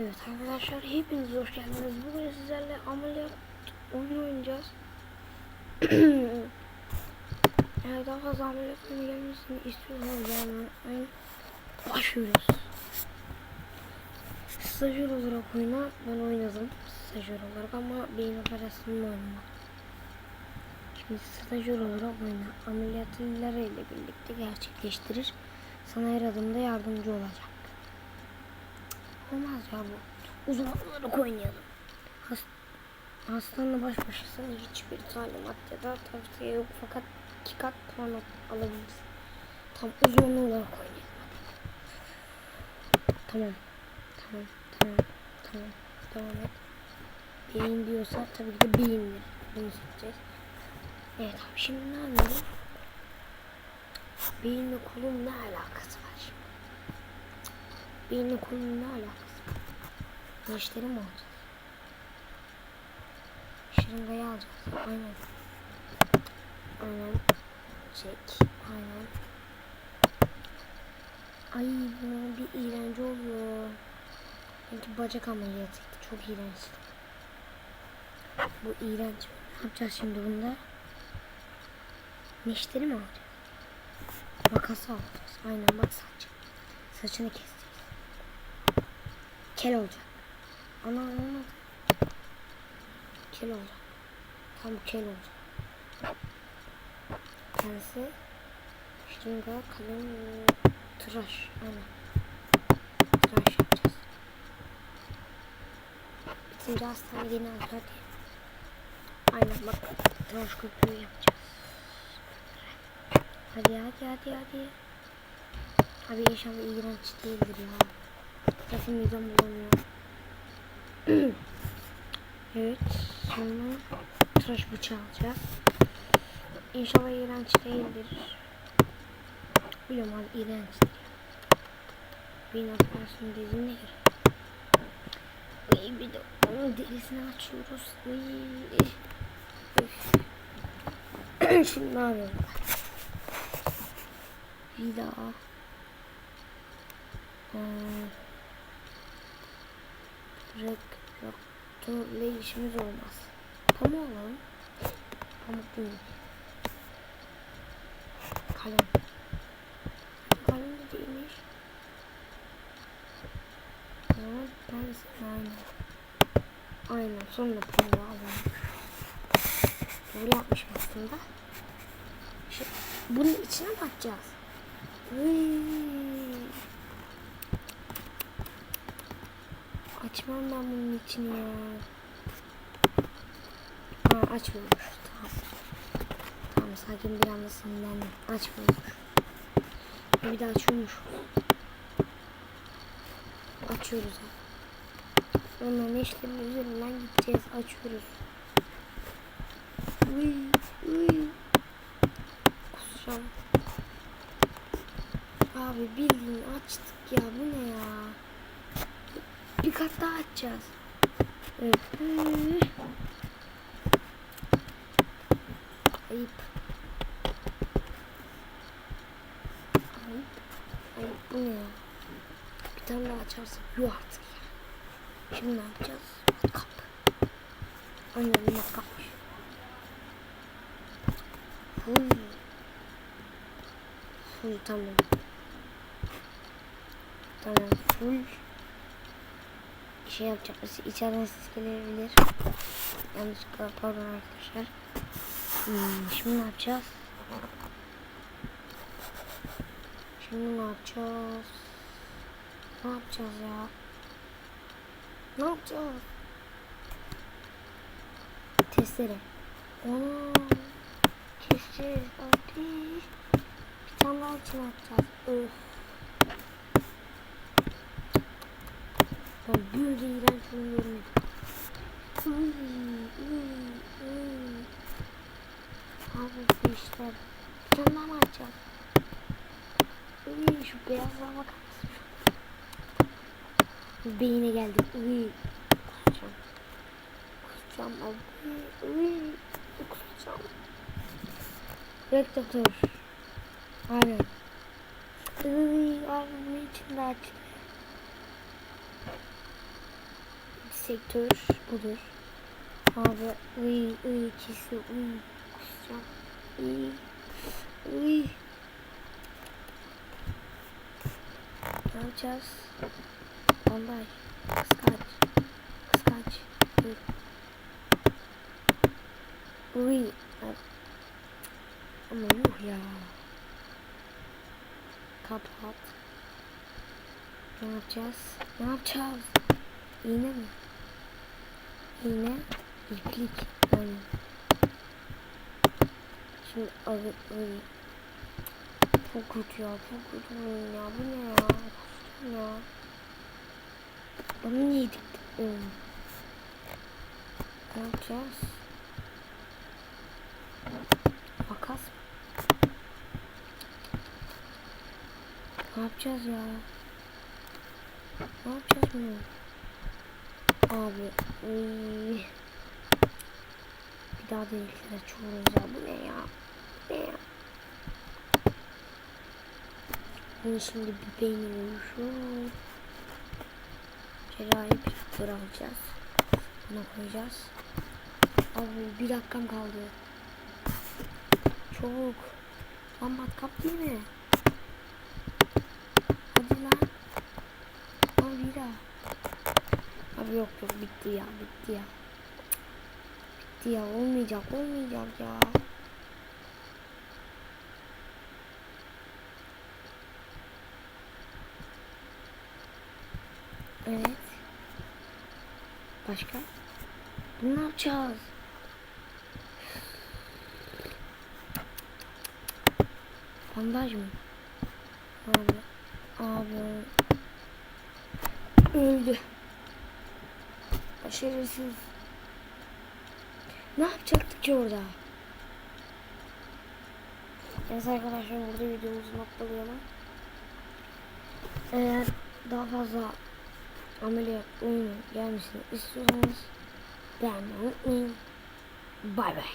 Evet arkadaşlar hepiniz hoş geldiniz. Bugün sizlerle ameliyat oyun oynayacağız. Eğer daha fazla ameliyat oyunu gelmesini istiyorsanız oyun başlıyoruz. Stajyer olarak oyuna ben oynadım. Stajyer olarak ama beyin operasyonunu oynamadım. Şimdi stajyer olarak oyuna ameliyatları ile birlikte gerçekleştirir. Sana her adımda yardımcı olacak. Olmaz ya bu. Uzun olarak oynayalım. Hast hastanla baş başasın hiçbir talimat ya da tavsiye yok fakat iki kat puan al- alabilirsin. Tam uzman olarak oynayalım. Tamam. Tamam. Tamam. Tamam. Devam et. Beyin diyorsa tabii ki de beyindir. Bunu seçeceğiz. Evet abi şimdi ne yapıyorum? Beyinle kolun ne alakası var şimdi? Beyinle kolun ne alakası mi alacağız? Şırıngayı alacağız. Aynen. Aynen. Çek. Aynen. Ay bu bir iğrenç oluyor. Sanki bacak ameliyatıydı. Çok iğrençti. Bu iğrenç. Ne yapacağız şimdi bunda? Neşteri mi alacağız? Makası alacağız. Aynen bak saç. Saçını keseceğiz. Kel olacak. Ana ana. Kel olacak. Tam kel olacak. Kendisi şırınga kalın tıraş. Aynen. Tıraş yapacağız. Bitince hastane yeni alacak diye. Aynen bak tıraş köpüğü yapacağız. Hadi hadi hadi hadi. Abi inşallah iğrenç değildir ya. Zaten midem bulanıyor. Evet. Sonra tıraş bıçağı alacağız. İnşallah iğrenç değildir. Biliyorum abi iğrençtir. Beyin operasyonu dediğim ne Uy, bir de onun derisini açıyoruz. Şimdi ne yapıyorum? Bir daha. Hmm. Rektörle işimiz olmaz. Pamuk alalım. Pamuk değil. Kalem. Kalem de değilmiş. Ama ben aynen. Aynen sonra pamuğu alalım. Böyle yapmışım aslında. Şu, bunun içine mi atacağız? Açmam ben bunun içini ya. Ha açmıyormuş. Tamam. Tamam sakin bir anda sinirlendim. Açmıyormuş. Bir daha açıyormuş. Açıyoruz abi. Onların eşlerin üzerinden gideceğiz. Açıyoruz. Uy, uy. Kusacağım. Abi bildiğin açtık ya. Bu ne ya? Kat daha açacağız. Evet. Ayıp. Ayıp. Ayıp bu ne ya? Bir tane daha açarsak yuh artık ya. Şimdi ne yapacağız? Matkap. Aynen matkapmış. Full. Full tamam. Tamam full şey yapacak. İçeriden ses gelebilir. Yanlışlıkla pardon arkadaşlar. Hmm, şimdi ne yapacağız? Şimdi ne yapacağız? Ne yapacağız ya? Ne yapacağız? Testere. Onu keseceğiz. Hadi. Bir tane daha için atacağız. Öf. Ben böyle iğrenç bilmiyorum. Abi bu işler. Mı açacağız? Uy, şu beyazlara bakar mısın? Beyine geldik. Uy. Kusacağım. Kusacağım abi. Uy. Kusacağım. Rektör. Aynen. Uy, abi içinde açtı. Sektör budur. Abi uy uy kisi uy kusacağım. Uy uy. Ne yapacağız? Bandaj. Kıskaç. Kıskaç. Uy. Uy. Ama yuh ya. Kapat. Ne yapacağız? Ne yapacağız? İğne mi? İğne, iplik. Yani. Şimdi abi. Çok kötü ya, çok kötü oyun ya. Bu ne ya? Kustum ya. Bana niye diktin? Ne yapacağız? Makas mı? Ne yapacağız ya? Ne yapacağız bunu? Abi. Bir daha deliklere ya. Bu ne ya? Ne ya? Bunu şimdi bir beyni uyuşur. Cerrahi bir tır alacağız. Buna koyacağız. Abi bir dakikam kaldı. Çabuk. Lan matkap değil mi? Hadi lan. Lan bir daha. Abi yok yok bitti ya bitti ya. Bitti ya olmayacak olmayacak ya. Evet. Başka? Bunu ne yapacağız? Bandaj mı? Abi. Abi. Öldü. Başarısız. Ne yapacaktık ki orada? Evet arkadaşlar burada videomuzu noktalayalım. Eğer daha fazla ameliyat oyunu gelmesini istiyorsanız beğenmeyi unutmayın. Bay bay.